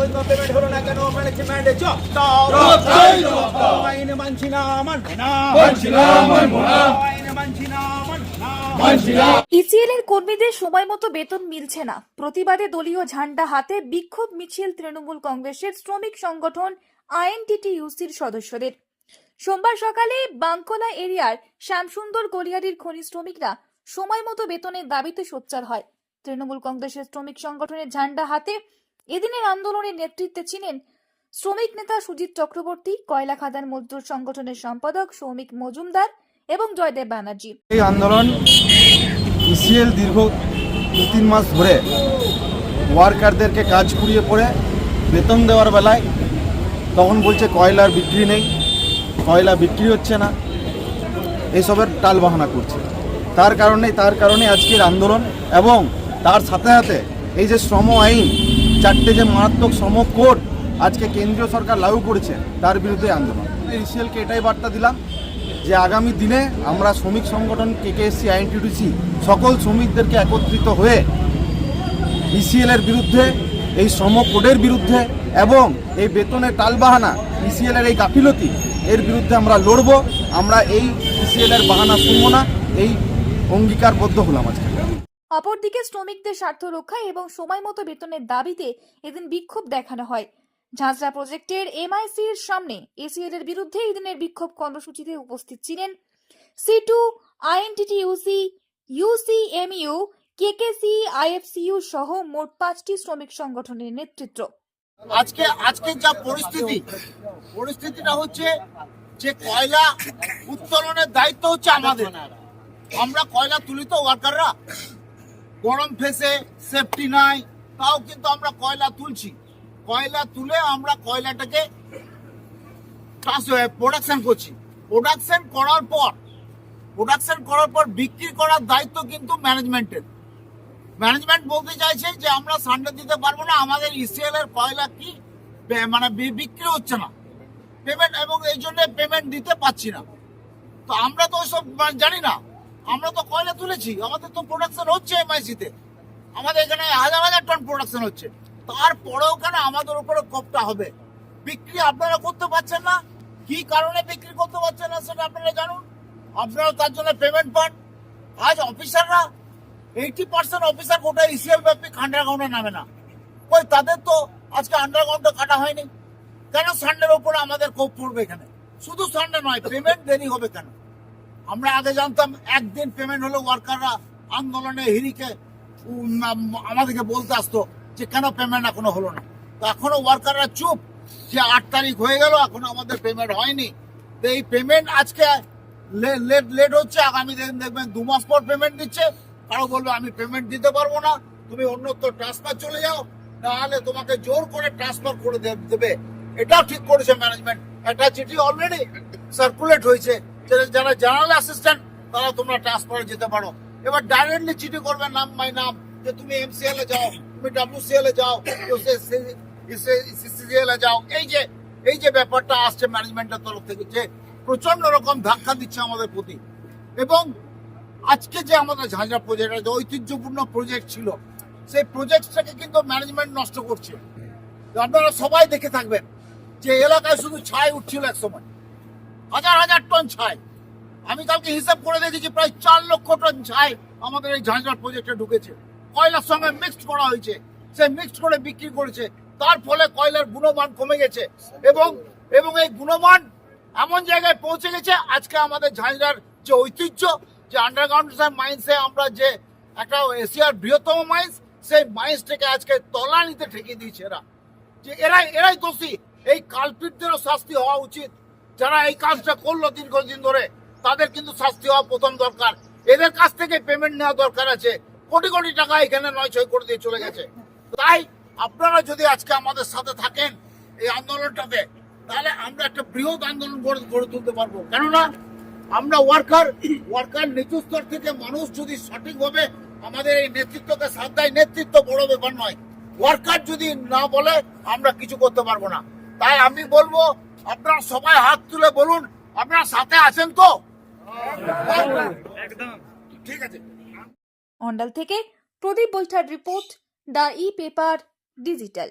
পর্যন্ত পেমেন্ট হলো না কেন ম্যানেজমেন্ট জব জবাব চাই, জবাব দাও। আইন মানছি না মানবো না মানছি না, মানবো না। আইন মানছি না মানবো না মানছি না। ইসিএল এর কর্মীদের সময় মতো বেতন মিলছে না। প্রতিবাদে দলীয় ঝান্ডা হাতে বিক্ষোভ মিছিল তৃণমূল কংগ্রেসের শ্রমিক সংগঠন আইএনটিটিইউসির সদস্যদের। সোমবার সকালে বাঙ্কোলা এরিয়ার শ্যামসুন্দর গলিয়ারির খনি শ্রমিকরা সময় মতো বেতনের দাবিতে সোচ্চার হয়। তৃণমূল কংগ্রেসের শ্রমিক সংগঠনের ঝান্ডা হাতে এদিনের আন্দোলনের নেতৃত্বে ছিলেন শ্রমিক নেতা সুজিত চক্রবর্তী, কয়লা খাদান মজদুর সংগঠনের সম্পাদক সৌমিক মজুমদার এবং জয়দেব ব্যানার্জি। এই আন্দোলন ইসিএল দীর্ঘ দু তিন মাস ধরে ওয়ার্কারদেরকে কাজ কুড়িয়ে পড়ে, বেতন দেওয়ার বেলায় তখন বলছে কয়লার বিক্রি নেই, কয়লা বিক্রি হচ্ছে না, এসবের টাল বাহানা করছে। তার কারণে তার কারণে আজকের আন্দোলন এবং তার সাথে সাথে এই যে শ্রম আইন চারটে যে মারাত্মক শ্রম কোড আজকে কেন্দ্রীয় সরকার লাগু করেছে, তার বিরুদ্ধে আন্দোলন। ইসিএলকে এটাই বার্তা দিলাম যে আগামী দিনে আমরা শ্রমিক সংগঠন কেকেএসসি আইনটিডিসি সকল শ্রমিকদেরকে একত্রিত হয়ে ইসিএল এর বিরুদ্ধে, এই শ্রম কোডের বিরুদ্ধে এবং এই বেতনের টালবাহানা ইসিএল এর এই গাফিলতি এর বিরুদ্ধে আমরা লড়ব। আমরা এই ইসিএল এর বাহানা শুনব না, এই অঙ্গীকারবদ্ধ হলাম আজকে। অপরদিকে শ্রমিকদের স্বার্থ রক্ষা এবং সময় মতো বেতনের দাবিতে এদিন বিক্ষোভ দেখানো হয়। ঝাঁঝরা প্রজেক্টের এমআইসির সামনে এসিএল এর বিরুদ্ধে এদিনের বিক্ষোভ কর্মসূচিতে উপস্থিত ছিলেন CITU INTTUC UCMU KKC IFCU সহ মোট পাঁচটি শ্রমিক সংগঠনের নেতৃত্ব। আজকে আজকে যা পরিস্থিতি, পরিস্থিতিটা হচ্ছে যে কয়লা উত্তোলনের দায়িত্ব হচ্ছে আমাদের। আমরা কয়লা তুলি তো ওয়ার্কাররা গরম ফেসে সেফটি নাই, তাও কিন্তু আমরা কয়লা তুলছি। কয়লা তুলে আমরা কয়লাটাকে প্রোডাকশন করছি। প্রোডাকশন করার পর প্রোডাকশন করার পর বিক্রি করার দায়িত্ব কিন্তু ম্যানেজমেন্টের ম্যানেজমেন্ট বলতে চাইছে যে, আমরা সানডে দিতে পারব না, আমাদের ইসিএল এর কয়লা কি মানে বিক্রি হচ্ছে না। পেমেন্ট এবং এই জন্য পেমেন্ট দিতে পারছি না। তো আমরা তো ওইসব মানে জানি না। আমরা তো কয়লা তুলেছি, আমাদের তো প্রোডাকশন হচ্ছে এমআইসি তে আমাদের এখানে হাজার হাজার টন প্রোডাকশন হচ্ছে। তারপরেও কেন আমাদের উপরে কপটা হবে? বিক্রি আপনারা করতে পারছেন না। কি কারণে বিক্রি করতে পারছেন না সেটা আপনারা জানুন। আপনারা তার জন্য পেমেন্ট পান। আজ অফিসাররা এইটি পার্সেন্ট অফিসার গোটা ইসিএল ব্যাপিক আন্ডারগ্রাউন্ডে নামে না। ওই তাদের তো আজকে আন্ডারগ্রাউন্ডে কাটা হয়নি। কেন সানডের উপরে আমাদের কোপ পড়বে এখানে? শুধু সানডে নয় পেমেন্ট দেরি হবে কেন? আমরা আগে জানতাম একদিন পেমেন্ট হলে ওয়ার্কাররা আন্দোলনে হিরিকে আমাদেরকে বলতে আসতো যে কেন পেমেন্ট এখনও হলো না। তো এখনও ওয়ার্কাররা চুপ, যে আট তারিখ হয়ে গেল, এখনও আমাদের পেমেন্ট হয়নি। তো এই পেমেন্ট আজকে লেট লেট হচ্ছে, আগামী দিন দেখবেন দু মাস পর পেমেন্ট দিচ্ছে। কারও বলবে, আমি পেমেন্ট দিতে পারব না, তুমি অন্যত্র ট্রান্সফার চলে যাও, নাহলে তোমাকে জোর করে ট্রান্সফার করে দেবে। এটাও ঠিক করেছে ম্যানেজমেন্ট একটা চিঠি অলরেডি সার্কুলেট হয়েছে। যারা জেনারেল অ্যাসিস্ট্যান্ট তারা তোমরা ট্রান্সফারে যেতে পারো। এবার ডাইরেক্টলি চিঠি করবে নাম মাই নাম যে তুমি এমসিএল এ যাও, তুমি ডাব্লিউসিএল এ যাও সিসিএল এ যাও। এই যে এই যে ব্যাপারটা আসছে ম্যানেজমেন্টের তরফ থেকে যে প্রচণ্ড রকম ধাক্কা দিচ্ছে আমাদের প্রতি। এবং আজকে যে আমাদের ঝাঁঝরা প্রজেক্ট যে ঐতিহ্যপূর্ণ প্রজেক্ট ছিল, সেই প্রজেক্টটাকে কিন্তু ম্যানেজমেন্ট নষ্ট করছে। আপনারা সবাই দেখে থাকবেন যে এলাকায় শুধু ছাই উঠছিল এক সময়। হাজার হাজার টন ছাই। আমি কালকে হিসাব করে দেখেছি, প্রায় চার লক্ষ টন ছাই আমাদের এই ঝাঁঝরা প্রজেক্টে ঢুকেছে। কয়লার সঙ্গে মিক্সড করা হয়েছে। সে মিক্সড করে বিক্রি করেছে। তার ফলে কয়লার গুণমান কমে গেছে। এবং এবং এই গুণমান এমন জায়গায় পৌঁছে গেছে, আজকে আমাদের ঝাঁঝরার যে ঐতিহ্য, যে আন্ডারগ্রাউন্ড মাইন্সে আমরা যে একটা এশিয়ার বৃহত্তম মাইন্স সেই মাইন্সটাকে আজকে তলানিতে ঠেকে দিয়েছে এরা। যে এরাই এরাই দোষী। এই কালপিটদেরও শাস্তি হওয়া উচিত। যারা এই কাজটা করল দীর্ঘদিন ধরে, তাদের কিন্তু শাস্তি হওয়া প্রথম দরকার। এদের কাছ থেকে পেমেন্ট নেওয়া দরকার আছে। কোটি কোটি টাকা এখানে নয় ছয় করে দিয়ে চলে গেছে। তাই আপনারা যদি আজকে আমাদের সাথে থাকেন এই আন্দোলনটাতে, তাহলে আমরা একটা বৃহৎ আন্দোলন গড়ে তুলতে পারব। কেননা আমরা ওয়ার্কার ওয়ার্কার নিচু স্তর থেকে মানুষ যদি সঠিকভাবে আমাদের এই নেতৃত্বকে সাথ দেয় নেতৃত্ব বড় ব্যাপার নয়। ওয়ার্কার যদি না বলে, আমরা কিছু করতে পারব না। তাই আমি বলব আপনারা সবাই হাত তুলে বলুন আপনারা সাথে আছেন তো? ঠিক আছে। অন্ডাল থেকে Pradip বৈঠার report the E paper digital.